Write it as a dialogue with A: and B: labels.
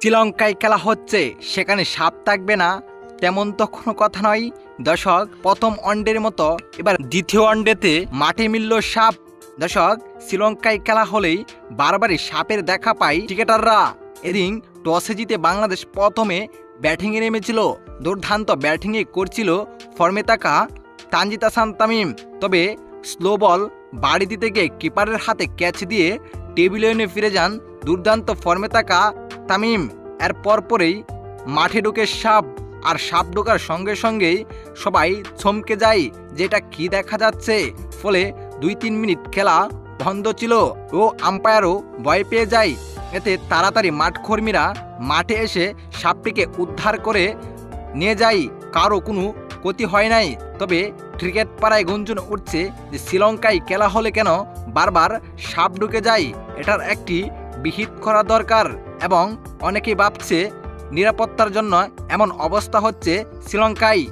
A: শ্রীলঙ্কায় খেলা হচ্ছে, সেখানে সাপ থাকবে না, তেমন তো কোনো কথা নয়। দর্শক, প্রথম ওয়ানডের মতো, এবার দ্বিতীয় ওয়ানডেতে মাঠে মিলল সাপ। দর্শক, শ্রীলঙ্কায় খেলা হলেই বারবারই সাপের দেখা পায় ক্রিকেটাররা। এদিন টসে জিতে বাংলাদেশ প্রথমে ব্যাটিংয়ে নেমেছিল। দুর্দান্ত ব্যাটিংয়ে করছিল ফর্মে থাকা তানজিদ হাসান তামিম। তবে স্লো বল বাড়ি দিতে গিয়ে কিপারের হাতে ক্যাচ দিয়ে টেবিলে এনে ফিরে যান দুর্দান্ত ফর্মে থাকা তামিম, এর পরপরেই মাঠে ঢুকে সাপ আর সাপ ঢোকার সঙ্গে সঙ্গেই সবাই চমকে যায় যেটা কি দেখা যাচ্ছে। ফলে দুই তিন মিনিট খেলা বন্ধ ছিল ও আম্পায়ারও ভয় পেয়ে যায়। এতে তাড়াতাড়ি মাঠ কর্মীরা মাঠে এসে সাপটিকে উদ্ধার করে নিয়ে যায়। কারও কোনো ক্ষতি হয় নাই। তবে ক্রিকেট পাড়ায় গুঞ্জন উঠছে যে শ্রীলঙ্কায় খেলা হলে কেন বারবার সাপ ঢুকে যায়? এটার একটি বিহিত করা দরকার এবং অনেকেই ভাবছে নিরাপত্তার জন্য এমন অবস্থা হচ্ছে শ্রীলঙ্কায়।